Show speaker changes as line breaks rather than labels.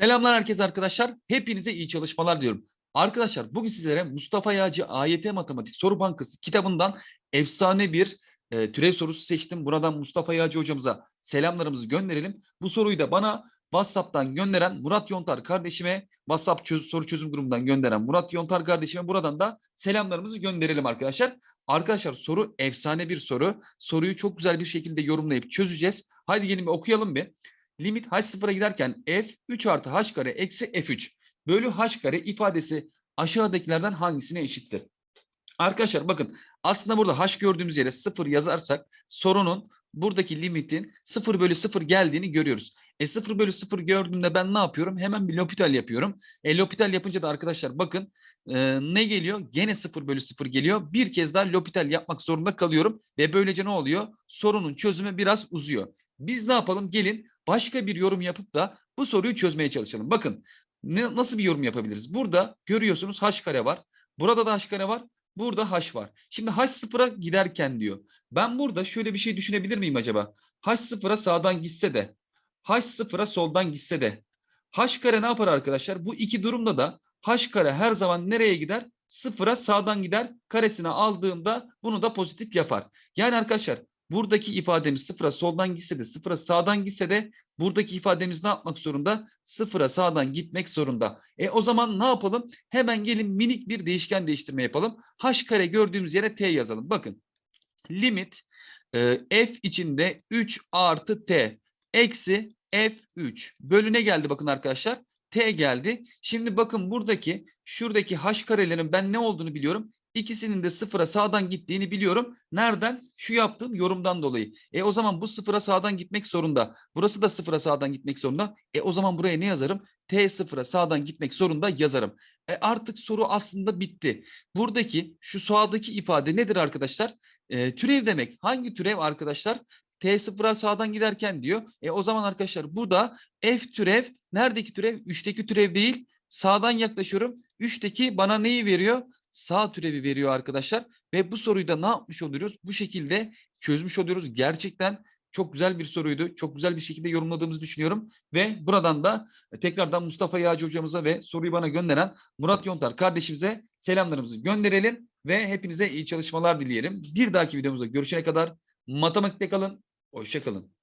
Selamlar herkese arkadaşlar. Hepinize iyi çalışmalar diyorum. Arkadaşlar bugün sizlere Mustafa Yağcı AYT Matematik Soru Bankası kitabından efsane bir e, türev sorusu seçtim. Buradan Mustafa Yağcı hocamıza selamlarımızı gönderelim. Bu soruyu da bana WhatsApp'tan gönderen Murat Yontar kardeşime, WhatsApp çöz, soru çözüm grubundan gönderen Murat Yontar kardeşime buradan da selamlarımızı gönderelim arkadaşlar. Arkadaşlar soru efsane bir soru. Soruyu çok güzel bir şekilde yorumlayıp çözeceğiz. Haydi gelin bir okuyalım bir. Limit h sıfıra giderken f 3 artı h kare eksi f3 bölü h kare ifadesi aşağıdakilerden hangisine eşittir? Arkadaşlar bakın aslında burada h gördüğümüz yere 0 yazarsak sorunun buradaki limitin 0 bölü 0 geldiğini görüyoruz. E 0 bölü 0 gördüğümde ben ne yapıyorum? Hemen bir L'Hopital yapıyorum. E L'Hopital yapınca da arkadaşlar bakın e, ne geliyor? Gene 0 bölü 0 geliyor. Bir kez daha L'Hopital yapmak zorunda kalıyorum. Ve böylece ne oluyor? Sorunun çözümü biraz uzuyor. Biz ne yapalım? Gelin başka bir yorum yapıp da bu soruyu çözmeye çalışalım. Bakın ne, nasıl bir yorum yapabiliriz? Burada görüyorsunuz h kare var. Burada da h kare var. Burada h var. Şimdi h sıfıra giderken diyor. Ben burada şöyle bir şey düşünebilir miyim acaba? h sıfıra sağdan gitse de h sıfıra soldan gitse de h kare ne yapar arkadaşlar? Bu iki durumda da h kare her zaman nereye gider? Sıfıra sağdan gider. Karesine aldığımda bunu da pozitif yapar. Yani arkadaşlar buradaki ifademiz sıfıra soldan gitse de sıfıra sağdan gitse de buradaki ifademiz ne yapmak zorunda? Sıfıra sağdan gitmek zorunda. E o zaman ne yapalım? Hemen gelin minik bir değişken değiştirme yapalım. H kare gördüğümüz yere t yazalım. Bakın limit e, f içinde 3 artı t eksi f3 bölü ne geldi bakın arkadaşlar? t geldi. Şimdi bakın buradaki şuradaki h karelerin ben ne olduğunu biliyorum. İkisinin de sıfıra sağdan gittiğini biliyorum. Nereden? Şu yaptığım yorumdan dolayı. E o zaman bu sıfıra sağdan gitmek zorunda. Burası da sıfıra sağdan gitmek zorunda. E o zaman buraya ne yazarım? T sıfıra sağdan gitmek zorunda yazarım. E artık soru aslında bitti. Buradaki şu sağdaki ifade nedir arkadaşlar? E, türev demek. Hangi türev arkadaşlar? T sıfıra sağdan giderken diyor. E o zaman arkadaşlar burada F türev neredeki türev? 3'teki türev değil. Sağdan yaklaşıyorum. 3'teki bana neyi veriyor? Sağ türevi veriyor arkadaşlar. Ve bu soruyu da ne yapmış oluyoruz? Bu şekilde çözmüş oluyoruz. Gerçekten çok güzel bir soruydu. Çok güzel bir şekilde yorumladığımızı düşünüyorum. Ve buradan da tekrardan Mustafa Yağcı hocamıza ve soruyu bana gönderen Murat Yontar kardeşimize selamlarımızı gönderelim. Ve hepinize iyi çalışmalar dileyelim. Bir dahaki videomuzda görüşene kadar matematikte kalın. Hoşça kalın.